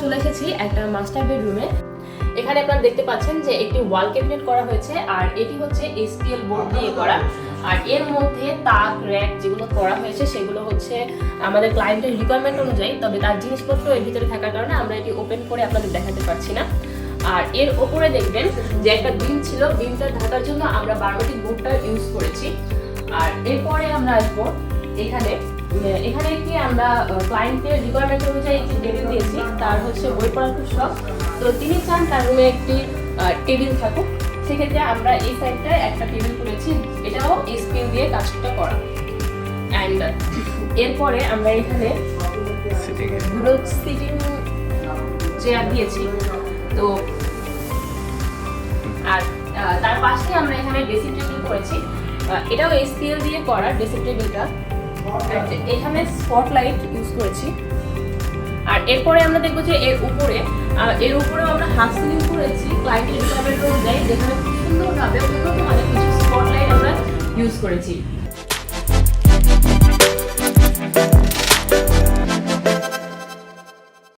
চলে এসেছি একটা মাস্টার বেডরুমে এখানে আপনারা দেখতে পাচ্ছেন যে একটি ওয়াল ক্যাবিনেট করা হয়েছে, আর এটি হচ্ছে এসপিএল বোর্ড দিয়ে করা। আর এর মধ্যে তাক র্যাক যেগুলো করা হয়েছে, সেগুলো হচ্ছে আমাদের ক্লায়েন্টের রিকোয়ারমেন্ট অনুযায়ী, তবে তার জিনিসপত্র এর ভিতরে থাকার কারণে আমরা এটি ওপেন করে আপনাদের দেখাতে পারছি না। আর এর ওপরে দেখবেন যে একটা বিম ছিল বিমটা ঢাকার জন্য আমরা বারোটি বোর্ডটা ইউজ করেছি। আর এরপরে আমরা আসব এখানে। এখানে একটি আমরা ক্লায়েন্টের রিকোয়ারমেন্ট অনুযায়ী একটি টেবিল দিয়েছি তার হচ্ছে বই পড়ার খুব শখ। তো তিনি চান তার রুমে একটি টেবিল থাকুক। সেক্ষেত্রে আমরা এই সাইডটায় একটা টেবিল করেছি এটাও স্ক্রিন দিয়ে কাজটা করা। অ্যান্ড এরপরে আমরা এখানে দুটো সিটিং চেয়ার দিয়েছি। তো আর তার পাশে আমরা এখানে ড্রেসিং টেবিল করেছি। এটাও এসপিএল দিয়ে করা ড্রেসিং টেবিলটা এখানে স্পটলাইট ইউজ করেছি। আর এরপরে আমরা দেখব যে এর উপরে এর উপরেও আমরা হাফ সিলিং করেছি ক্লায়েন্টের হিসাবে অনুযায়ী যেখানে খুব সুন্দরভাবে উন্নত মানের কিছু স্পটলাইট আমরা ইউজ করেছি।